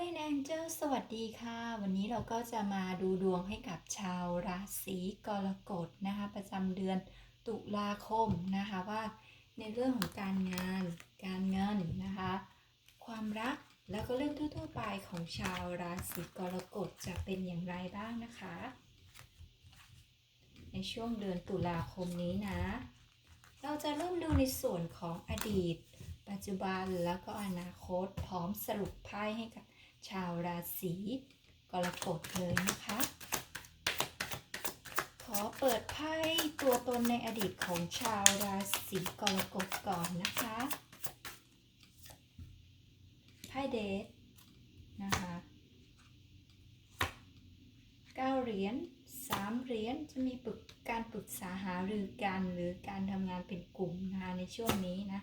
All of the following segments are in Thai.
Guardian Angel สวัสดีค่ะ วันนี้เราก็จะมาดูดวงให้กับชาวราศีกรกฎนะคะ ประจำเดือนตุลาคมนะคะว่าในเรื่องของการงาน การเงินนะคะ ความรักแล้วก็เรื่องทั่วๆไปของชาวราศีกรกฎจะเป็นอย่างไรบ้างนะคะ ในช่วงเดือนตุลาคมนี้นะ เราจะเริ่มดูในส่วนของอดีต ปัจจุบันแล้วก็อนาคตพร้อมสรุปไพ่ให้กับ ชาวราศีกรกฎเลยนะคะ ขอเปิดไพ่ตัวตนในอดีตของชาวราศีกรกฎก่อนนะคะ ไพ่เดทนะคะเก้าเหรียญสามเหรียญจะมีปึกการปรึกษาหารือกันหรือการทำงานเป็นกลุ่มนะคะในช่วงนี้นะ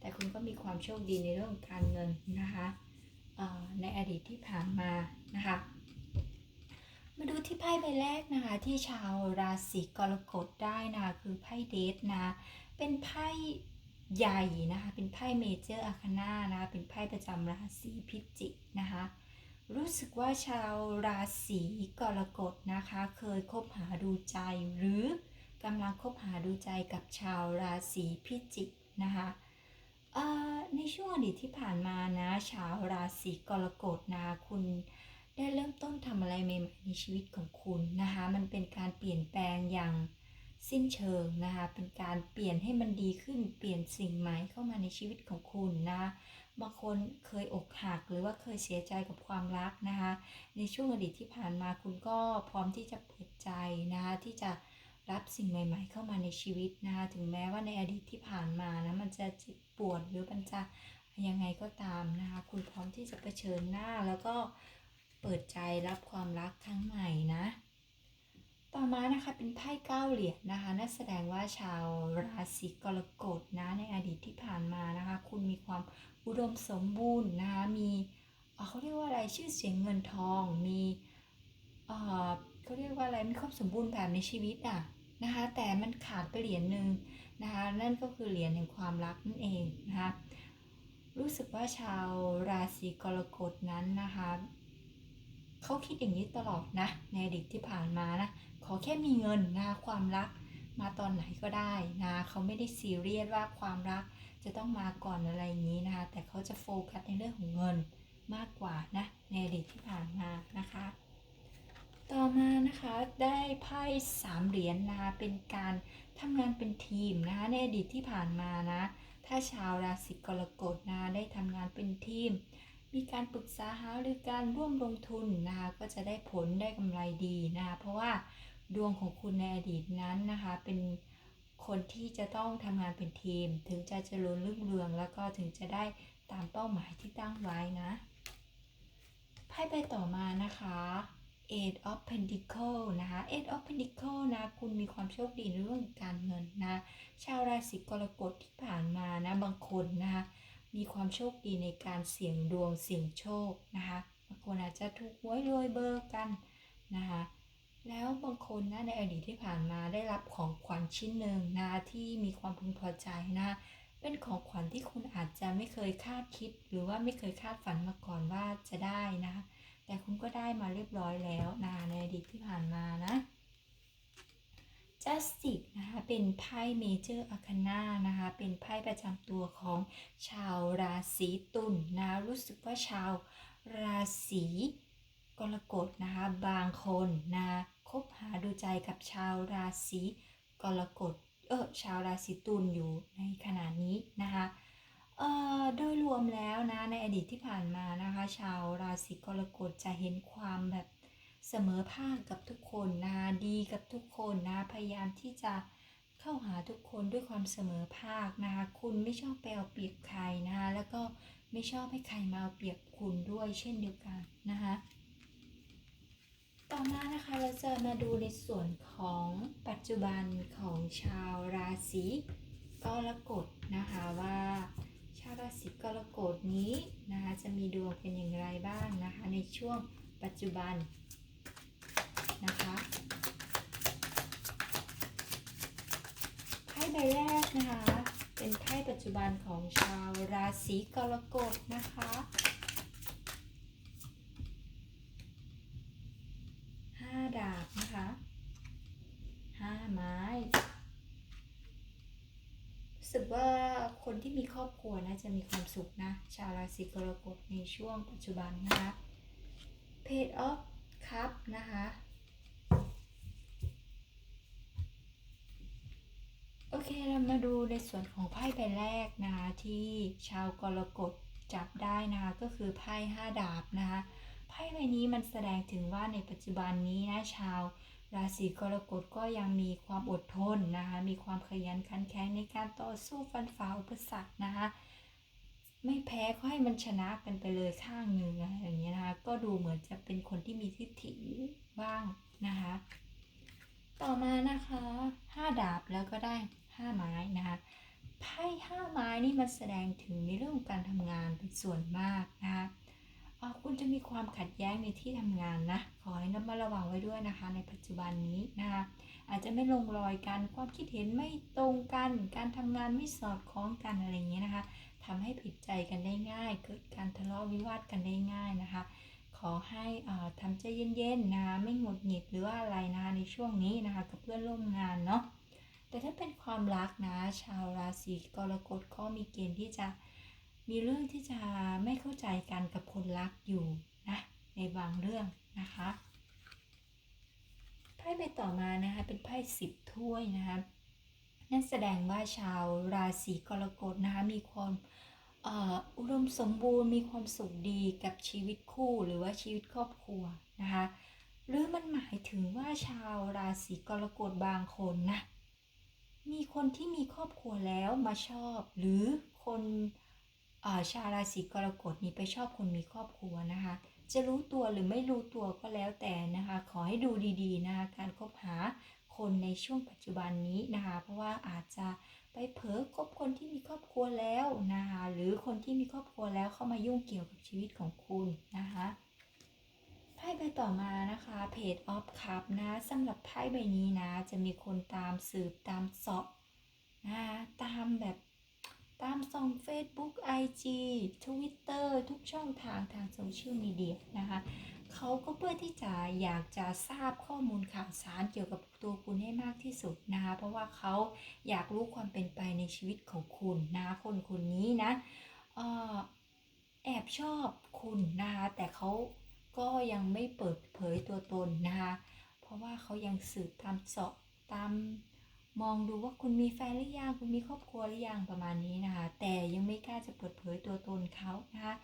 แต่คุณก็มีความโชคดีในเรื่องการเงินนะคะ ในอดีตที่ผ่านมานะคะ มาดูที่ไพ่ใบแรกนะคะที่ชาวราศีกรกฎได้นะคะคือไพ่เดทนะเป็นไพ่ใหญ่นะคะเป็นไพ่เมเจอร์อาคานานะคะเป็นไพ่ประจำราศีพิจิกนะคะรู้สึกว่าชาวราศีกรกฎนะคะ เคยคบหาดูใจ หรือกำลังคบหาดูใจกับชาวราศีพิจิกนะคะ ในช่วงอดีตที่ผ่านมานะชาวราศีกรกฎนะคุณได้เริ่มต้นทำอะไรใหม่ๆในชีวิตของคุณนะคะ มันเป็นการเปลี่ยนแปลงอย่างสิ้นเชิงนะคะ เป็นการเปลี่ยนให้มันดีขึ้น เปลี่ยนสิ่งใหม่เข้ามาในชีวิตของคุณนะ บางคนเคยอกหักหรือว่าเคยเสียใจกับความรักนะคะ ในช่วงอดีตที่ผ่านมาคุณก็พร้อมที่จะเปิดใจนะคะที่จะ รับสิ่งใหม่ ๆ เข้ามาในชีวิตนะคะถึงแม้ว่าในอดีตที่ผ่านมานะมันจะเจ็บปวดหรือมันจะยังไงก็ตามนะคะคุณพร้อมที่จะเผชิญหน้าแล้วก็เปิดใจรับความรักครั้งใหม่นะต่อมานะคะเป็นไพ่เก้าเหรียญนะคะนั่นแสดงว่าชาวราศีกรกฎนะในอดีตที่ผ่านมานะคะ คุณมีความอุดมสมบูรณ์นะคะมีเเขาเรียกว่าอะไรชื่อเสียงเงินทองมีเเขาเรียกว่าอะไรมีความสมบูรณ์แบบในชีวิตอะ นะคะ แต่มันขาดไปเหรียญหนึ่งนะคะ นั่นก็คือเหรียญแห่งความรักนั่นเองนะคะ รู้สึกว่าชาวราศีกรกฎนั้นนะคะเขาคิดอย่างนี้ตลอดนะ ในอดีตที่ผ่านมานะ ขอแค่มีเงินนะคะความรักมาตอนไหนก็ได้นะเขาไม่ได้ซีเรียสว่าความรักจะต้องมาก่อนอะไรอย่างนี้นะคะ แต่เขาจะโฟกัสในเรื่องของเงินมากกว่านะ ในอดีตที่ผ่านมานะคะ ต่อมานะคะได้ไพ่สามเหรียญนะคะเป็นการทำงานเป็นทีมนะคะในอดีตที่ผ่านมานะ ถ้าชาวราศีกรกฎนะได้ทำงานเป็นทีม มีการปรึกษาหารือการร่วมลงทุนนะคะก็จะได้ผลได้กำไรดีนะคะเพราะว่าดวงของคุณในอดีตนั้นนะคะเป็นคนที่จะต้องทำงานเป็นทีม ถึงจะเจริญรุ่งเรืองแล้วก็ถึงจะได้ตามเป้าหมายที่ตั้งไว้นะไพ่ใบต่อมานะคะ Eight of Pentacle นะคะ Eight of Pentacle นะ คุณมีความโชคดีในเรื่องการเงินนะ ชาวราศีกรกฎที่ผ่านมานะ บางคนนะคะมีความโชคดีในการเสี่ยงดวงเสี่ยงโชคนะคะ บางคนอาจจะถูกหวยรวยเบอร์กันนะคะ แล้วบางคนนะในอดีตที่ผ่านมาได้รับของขวัญชิ้นหนึ่งนะที่มีความพึงพอใจนะเป็นของขวัญที่คุณอาจจะไม่เคยคาดคิด หรือว่าไม่เคยคาดฝันมาก่อนว่าจะได้นะคะ แต่คุณก็ได้มาเรียบร้อยแล้วนะในอดีตที่ผ่านมานะ Justice นะคะ เป็นไพ่เมเจอร์อาคานานะคะ เป็นไพ่ประจำตัวของชาวราศีตุลนะรู้สึกว่าชาวราศีกรกฎนะคะ บางคนนะคบหาดูใจกับชาวราศีกรกฎ เออชาวราศีตุลอยู่ในขณะนี้นะคะ เอ่อโดยรวมแล้วนะในอดีตที่ผ่านมานะคะ ชาวราศีกรกฎจะเห็นความแบบเสมอภาคกับทุกคนนะดีกับทุกคนนะพยายามที่จะเข้าหาทุกคนด้วยความเสมอภาคนะคะคุณไม่ชอบไปเอาเปรียบใครนะคะแล้วก็ไม่ชอบให้ใครมาเอาเปรียบคุณด้วยเช่นเดียวกันนะคะต่อมานะคะเราจะมาดูในส่วนของปัจจุบันของชาวราศีกรกฎนะคะว่าาราศีกรกฎนี้นะคะจะมีดวงเป็นอย่างไรบ้างนะคะ ในช่วงปัจจุบันนะคะไพ่ใบแรกนะคะ เป็นไพ่ปัจจุบันของชาวราศีกรกฎนะคะ ที่มี ครัวนะจะมีความสุขนะ ชาวราศีกรกฎในช่วงปัจจุบันนะคะเพจออฟคัพนะคะ โอเคเรามาดูในส่วนของไพ่ใบแรกนะคะที่ชาวกรกฎจับได้นะคะก็คือไพ่ห้าดาบนะคะไพ่ใบนี้มันแสดงถึงว่าในปัจจุบันนี้นะชาว ราศีกรกฎก็ยังมีความอดทนนะคะ มีความขยันขันแข็งในการต่อสู้ฟันฝ่าอุปสรรคนะคะ ไม่แพ้ก็ให้มันชนะกันไปเลยข้างหนึ่งอะไรอย่างเงี้ยนะคะ ก็ดูเหมือนจะเป็นคนที่มีทิฏฐิบ้างนะคะ ต่อมานะคะห้าดาบแล้วก็ได้ห้าไม้นะคะ ไพ่ห้าไม้นี่มันแสดงถึงในเรื่องการทำงานเป็นส่วนมากนะคะ คุณจะมีความขัดแย้งในที่ทำงานนะ ขอให้ระมัดระวังไว้ด้วยนะคะ ในปัจจุบันนี้นะคะอาจจะไม่ลงรอยกันความคิดเห็นไม่ตรงกัน การทำงานไม่สอดคล้องกันอะไรอย่างเงี้ยนะคะทำให้ผิดใจกันได้ง่าย เกิดการทะเลาะวิวาทกันได้ง่ายนะคะ ขอให้เอ่อทำใจเย็นๆนะคะไม่หงุดหงิดหรือว่าอะไรนะคะในช่วงนี้นะคะกับเพื่อนร่วมงานเนาะแต่ถ้าเป็นความรักนะ ชาวราศีกรกฎก็มีเกณฑ์ที่จะ มีเรื่องที่จะไม่เข้าใจกันกับคนรักอยู่นะในบางเรื่องนะคะไพ่ใบต่อมานะคะเป็นไพ่สิบถ้วยนะคะนั่นแสดงว่าชาวราศีกรกฎนะคะมีความอุดมสมบูรณ์มีความสุขดีกับชีวิตคู่หรือว่าชีวิตครอบครัวนะคะหรือมันหมายถึงว่าชาวราศีกรกฎบางคนนะมีคนที่มีครอบครัวแล้วมาชอบ หรือคน ชาวราศีกรกฎนี้ไปชอบคนมีครอบครัวนะคะ จะรู้ตัวหรือไม่รู้ตัวก็แล้วแต่นะคะ ขอให้ดูดีๆนะคะการคบหาคนในช่วงปัจจุบันนี้นะคะ เพราะว่าอาจจะไปเผลอคบคนที่มีครอบครัวแล้วนะคะหรือคนที่มีครอบครัวแล้วเข้ามายุ่งเกี่ยวกับชีวิตของคุณนะคะไพ่ใบต่อมานะคะเพจออฟคัพนะสำหรับไพ่ใบนี้นะ จะมีคนตามสืบตามสาะนะคะตามแบบ ตามส่อง Facebook IG Twitter ทุกช่องทางทางโซเชียลมีเดียนะคะเขาก็เพื่อที่จะอยากจะทราบข้อมูลข่าวสารเกี่ยวกับตัวคุณให้มากที่สุดนะคะเพราะว่าเขาอยากรู้ความเป็นไปในชีวิตของคุณนะคะคนคนนี้นะเออแอบชอบคุณนะคะแต่เขาก็ยังไม่เปิดเผยตัวตนนะคะเพราะว่าเขายังสืบตามเสาะตาม มองดูว่าคุณมีแฟนหรือยังคุณมีครอบครัวหรือยังประมาณนี้นะคะ แต่ยังไม่กล้าจะเปิดเผยตัวตนเขานะคะ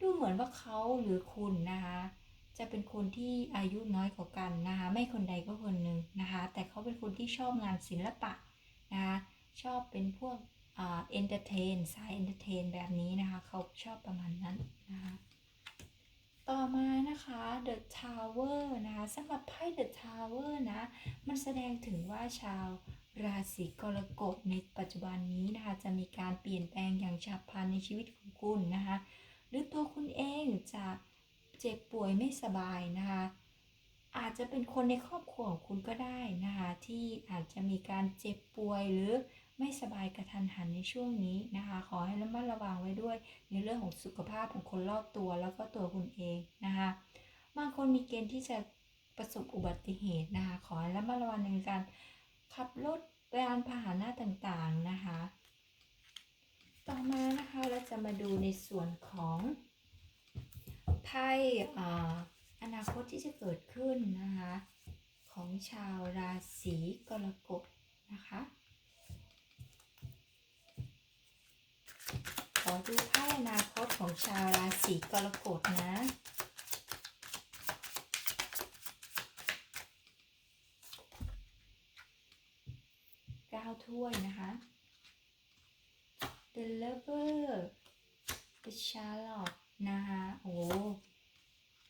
ดูเหมือนว่าเขาหรือคุณนะคะจะเป็นคนที่อายุน้อยกว่ากันนะคะไม่คนใดก็คนหนึ่งนะคะ แต่เขาเป็นคนที่ชอบงานศิลปะนะคะชอบเป็นพวกเอนเตอร์เทนสายเอนเตอร์เทนแบบนี้นะคะเขาชอบประมาณนั้นนะคะต่อมานะคะ The Tower นะคะสำหรับไพ่ The Tower นะ มันแสดงถึงว่าชาว ราศีกรกฎในปัจจุบันนี้นะคะจะมีการเปลี่ยนแปลงอย่างฉับพลันในชีวิตของคุณนะคะหรือตัวคุณเองจะเจ็บป่วยไม่สบายนะคะอาจจะเป็นคนในครอบครัวของคุณก็ได้นะคะที่อาจจะมีการเจ็บป่วยหรือไม่สบายกระทันหันในช่วงนี้นะคะขอให้ระมัดระวังไว้ด้วย ในเรื่องของสุขภาพของคนรอบตัวแล้วก็ตัวคุณเองนะคะบางคนมีเกณฑ์ที่จะประสบอุบัติเหตุนะคะขอให้ระมัดระวังในการ ขับรถยานพาหนะต่างๆนะคะ ต่อมานะคะเราจะมาดูในส่วนของไพ่ออนาคตที่จะเกิดขึ้นนะคะของชาวราศีกรกฎนะคะขอดูไพ่อนาคตของชาวราศีกรกฎนะ เก้า ถ้วยนะคะ The Lover The Charlotte นะคะโอ้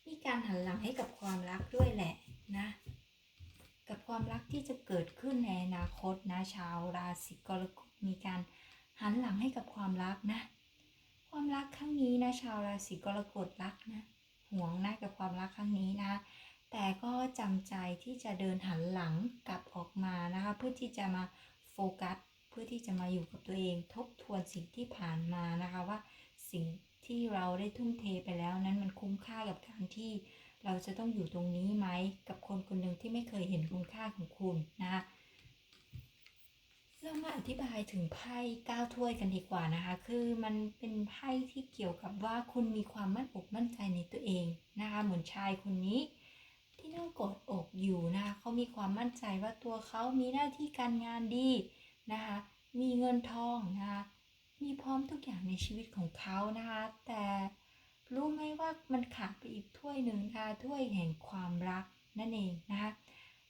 มีการหันหลังให้กับความรักด้วยแหละนะ กับความรักที่จะเกิดขึ้นในอนาคตนะชาวราศีกรกฎมีการหันหลังให้กับความรักนะ ความรักครั้งนี้นะชาวราศีกรกฎรักนะห่วงนะกับความรักครั้งนี้นะ แต่ก็จำใจที่จะเดินหันหลังกลับออกมานะคะเพื่อที่จะมา โฟกัสเพื่อที่จะมาอยู่กับตัวเองทบทวนสิ่งที่ผ่านมานะคะว่าสิ่งที่เราได้ทุ่มเทไปแล้วนั้นมันคุ้มค่ากับการที่เราจะต้องอยู่ตรงนี้ไหมกับคนคนหนึ่งที่ไม่เคยเห็นคุณค่าของคุณนะคะเรามาอธิบายถึงไพ่ก้าถ้วยกันดีกว่านะคะ คือมันเป็นไพ่ที่เกี่ยวกับว่าคุณมีความมั่นอกมั่นใจในตัวเองนะคะ เหมือนชายคนนี้ กอดอกอยู่นะคะเขามีความมั่นใจว่าตัวเขามีหน้าที่การงานดีนะคะมีเงินทองนะคะมีพร้อมทุกอย่างในชีวิตของเขานะคะแต่รู้ไหมว่ามันขาดไปอีกถ้วยหนึ่งนะคะถ้วยแห่งความรักนั่นเองนะคะ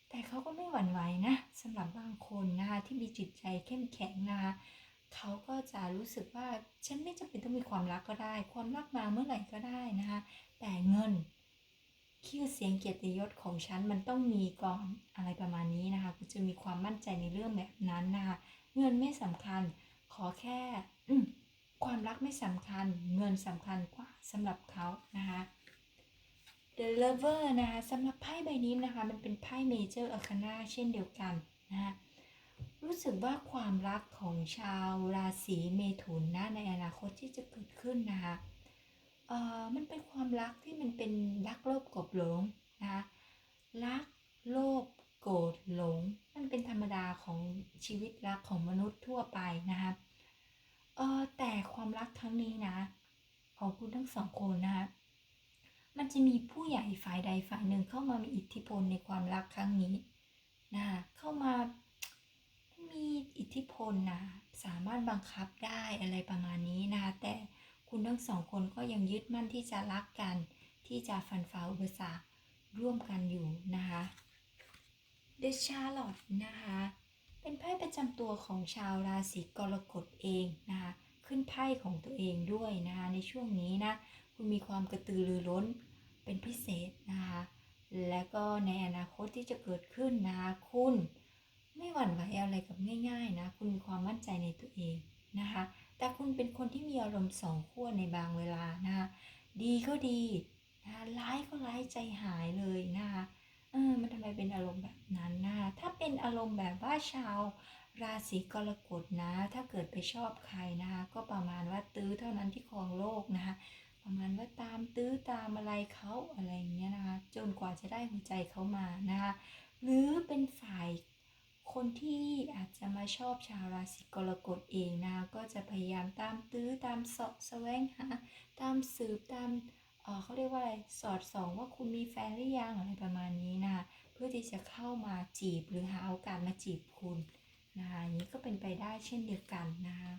แต่เขาก็ไม่หวั่นไหวนะสำหรับบางคนนะคะที่มีจิตใจเข้มแข็งนะคะเขาก็จะรู้สึกว่าฉันไม่จำเป็นต้องมีความรักก็ได้ ความรักมาเมื่อไหร่ก็ได้นะคะแต่เงิน ชื่อเสียงเกียรติยศของฉันมันต้องมีก่อนอะไรประมาณนี้นะคะคุณจะมีความมั่นใจในเรื่องแบบนั้นนะคะเงินไม่สำคัญ ขอแค่ความรักไม่สำคัญ เงินสำคัญกว่าสำหรับเขานะคะ The Lover นะคะสำหรับไพ่ใบนี้นะคะ มันเป็นไพ่ Major Arcana เช่นเดียวกันนะคะรู้สึกว่าความรักของชาวราศีเมถุนนะในอนาคตที่จะเกิดขึ้นนะคะ เอ่อมันเป็นความรักที่มันเป็นรักโลภโกรธหลงนะคะรักโลภโกรธหลง มันเป็นธรรมดาของชีวิตรักของมนุษย์ทั่วไปนะคะเออแต่ความรักครั้งนี้นะของคุณทั้งสองคนนะคะมันจะมีผู้ใหญ่ฝ่ายใดฝ่ายหนึ่งเข้ามามีอิทธิพลในความรักครั้งนี้นะเข้ามามีอิทธิพลนะสามารถบังคับได้อะไรประมาณนี้นะคะแต่ คุณทั้งสองคนก็ยังยึดมั่นที่จะรักกัน ที่จะฟันฝ่าอุปสรรคร่วมกันอยู่นะคะ The Charlotte นะคะ เป็นไพ่ประจำตัวของชาวราศีกรกฎเองนะคะ ขึ้นไพ่ของตัวเองด้วยนะคะในช่วงนี้นะ คุณมีความกระตือรือร้นเป็นพิเศษนะคะ และก็ในอนาคตที่จะเกิดขึ้นนะคะคุณไม่หวั่นไหวอะไรกับง่าย ๆ นะ คุณมีความมั่นใจในตัวเองนะคะ แต่คุณเป็นคนที่มีอารมณ์สองขั้วในบางเวลานะคะดีก็ดีนะคะร้ายก็ร้ายใจหายเลยนะคะเออมันทำไมเป็นอารมณ์แบบนั้นนะถ้าเป็นอารมณ์แบบว่าชาวราศีกรกฎนะ ถ้าเกิดไปชอบใครนะคะก็ประมาณว่าตื้อเท่านั้นที่ครองโลกนะคะประมาณว่าตามตื้อตามอะไรเขาอะไรอย่างเงี้ยนะคะ จนกว่าจะได้หัวใจเขามานะคะหรือเป็นฝ่าย คนที่อาจจะมาชอบชาวราศีกรกฎเองนะก็จะพยายามตามตื้อตามสาะแสวงหาตามสืบตามเอ่อเขาเรียกว่าอะไรสอดส่องว่าคุณมีแฟนหรือยังอะไรประมาณนี้นะเพื่อที่จะเข้ามาจีบหรือหาโอกาสมาจีบคุณนะคะอย่างนี้ก็เป็นไปได้เช่นเดียวกันนะคะ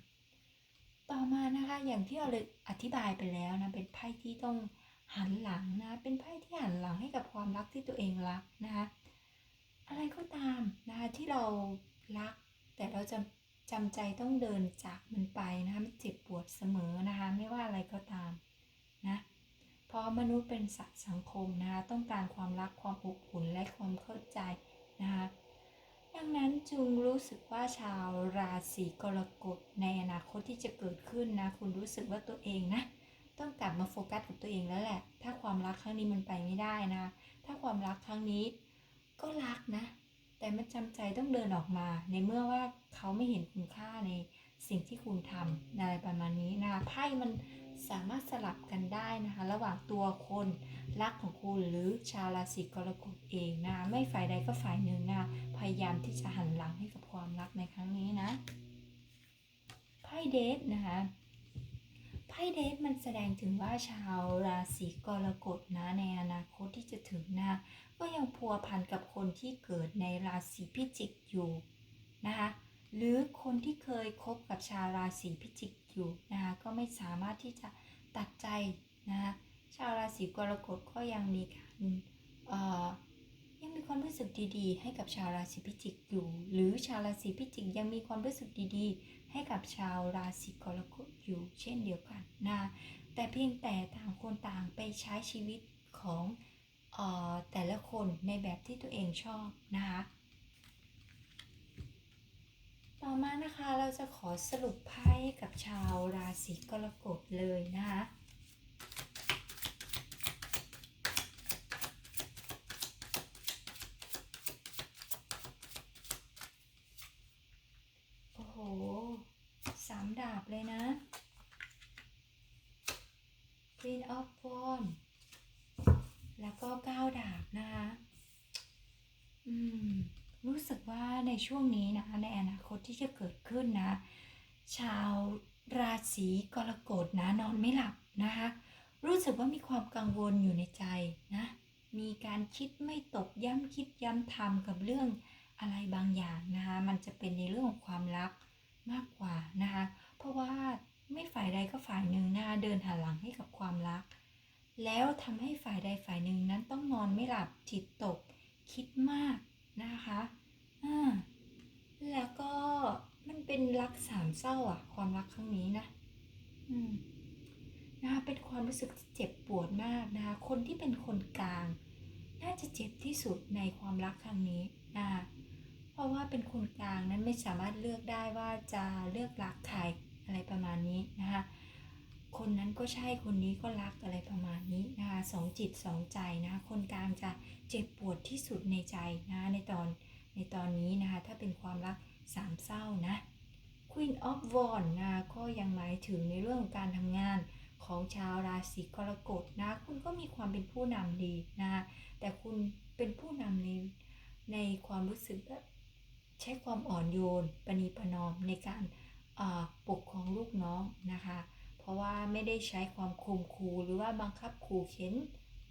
ต่อมานะคะอย่างที่เราเลยอธิบายไปแล้วนะเป็นไพ่ที่ต้องหันหลังนะเป็นไพ่ที่หันหลังให้กับความรักที่ตัวเองรักนะคะ อะไรก็ตามนะคะที่เรารัก แต่เราจะจำใจต้องเดินจากมันไปนะคะมันเจ็บปวดเสมอนะคะไม่ว่าอะไรก็ตามนะเพราะมนุษย์เป็นสัตว์สังคมนะคะต้องการความรักความอบอุ่นและความเข้าใจนะคะดังนั้นจึงรู้สึกว่าชาวราศีกรกฎในอนาคตที่จะเกิดขึ้นนะคุณรู้สึกว่าตัวเองนะต้องกลับมาโฟกัสกับตัวเองแล้วแหละ ถ้าความรักครั้งนี้มันไปไม่ได้นะ ถ้าความรักครั้งนี้ ก็รักนะ แต่มันจำใจต้องเดินออกมา ในเมื่อว่าเขาไม่เห็นคุณค่าในสิ่งที่คุณทำอะไรประมาณนี้นะคะไพ่มันสามารถสลับกันได้นะคะ ระหว่างตัวคนรักของคุณหรือชาวราศีกรกฎเองนะคะไม่ฝ่ายใดก็ฝ่ายหนึ่งนะคะพยายามที่จะหันหลังให้กับความรักในครั้งนี้นะ ไพ่เดทนะคะ ไพ่เดทมันแสดงถึงว่าชาวราศีกรกฎนะในอนาคตที่จะถึงนะก็ยังพัวพันกับคนที่เกิดในราศีพิจิกอยู่นะคะหรือคนที่เคยคบกับชาวราศีพิจิกอยู่นะคะก็ไม่สามารถที่จะตัดใจนะคะชาวราศีกรกฎก็ยังมีการเอ่อยังมีความรู้สึกดีๆ ให้กับชาวราศีพิจิกอยู่ หรือชาวราศีพิจิกยังมีความรู้สึกดีๆ ให้กับชาวราศีกรกฎอยู่เช่นเดียวกันนะแต่เพียงแต่ต่างคนต่างไปใช้ชีวิตของออแต่ละคนในแบบที่ตัวเองชอบนะคะต่อมานะคะเราจะขอสรุปไพ่กับชาวราศีกรกฎเลยนะคะ โอ้โห สามดาบเลยนะ Queen of Wands แล้วก็เก้าดาบนะคะ อืม รู้สึกว่าใน ช่วงนี้นะคะในอนาคตที่จะเกิดขึ้นนะ ชาวราศีกรกฎนะนอนไม่หลับนะคะ รู้สึกว่ามีความกังวลอยู่ในใจนะ มีการคิดไม่ตกย้ำคิดย้ำทำกับเรื่องอะไรบางอย่างนะคะ มันจะเป็นในเรื่องของความรักมากกว่านะคะ เพราะว่าไม่ฝ่ายใดก็ฝ่ายหนึ่งนะคะเดินหันหลังให้กับความรัก แล้วทำให้ฝ่ายใดฝ่ายหนึ่งนั้นต้องนอนไม่หลับจิตตกคิดมากนะคะ แล้วก็มันเป็นรักสามเศร้าอะความรักครั้งนี้นะ อืมนะคะเป็นความรู้สึกเจ็บปวดมากนะคะคนที่เป็นคนกลาง น่าจะเจ็บที่สุดในความรักครั้งนี้นะคะเพราะว่าเป็นคนกลางนั้นไม่สามารถเลือกได้ว่าจะเลือกรักใครอะไรประมาณนี้นะคะคนนั้นก็ใช่คนนี้ก็รักอะไรประมาณนี้นะคะสองจิตสองใจนะคะคนกลางจะเจ็บปวดที่สุดในใจนะในตอน ในตอนนี้นะคะ ถ้าเป็นความรักสามเศร้านะ Queen of w a n d นะก็ยังหมายถึงในเรื่องการทำงานของชาวราศีกรกฎนะ คุณก็มีความเป็นผู้นำดีนะคะแต่คุณเป็นผู้นำในในความรู้สึกใช้ความอ่อนโยนปณีประนอมในการปกครองลูกน้องนะคะ เพราะว่าไม่ได้ใช้ความข่มขู่หรือว่าบังคับขู่เข็น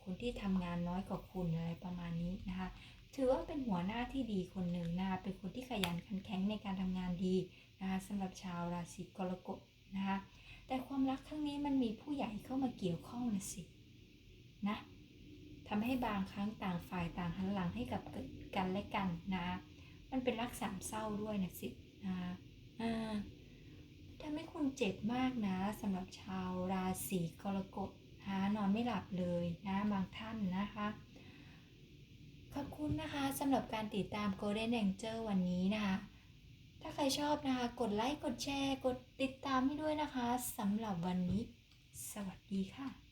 คนที่ทำงานน้อยกว่าคุณอะไรประมาณนี้นะคะ ถือว่าเป็นหัวหน้าที่ดีคนหนึ่งนะคะเป็นคนที่ขยันขันแข็งในการทำงานดีนะคะสำหรับชาวราศีกรกฎนะคะแต่ความรักครั้งนี้มันมีผู้ใหญ่เข้ามาเกี่ยวข้องนะสินะทำให้บางครั้งต่างฝ่ายต่างหันหลังให้กับกันและกันนะมันเป็นรักสามเศร้าด้วยนะสินะอ่าทำให้คุณเจ็บมากนะสำหรับชาวราศีกรกฎหานอนไม่หลับเลยนะบางท่านนะคะ ขอบคุณนะคะสำหรับการติดตาม Golden Angel วันนี้นะคะ ถ้าใครชอบนะคะ กดไลค์ กดแชร์ กดติดตามให้ด้วยนะคะสำหรับวันนี้ สวัสดีค่ะ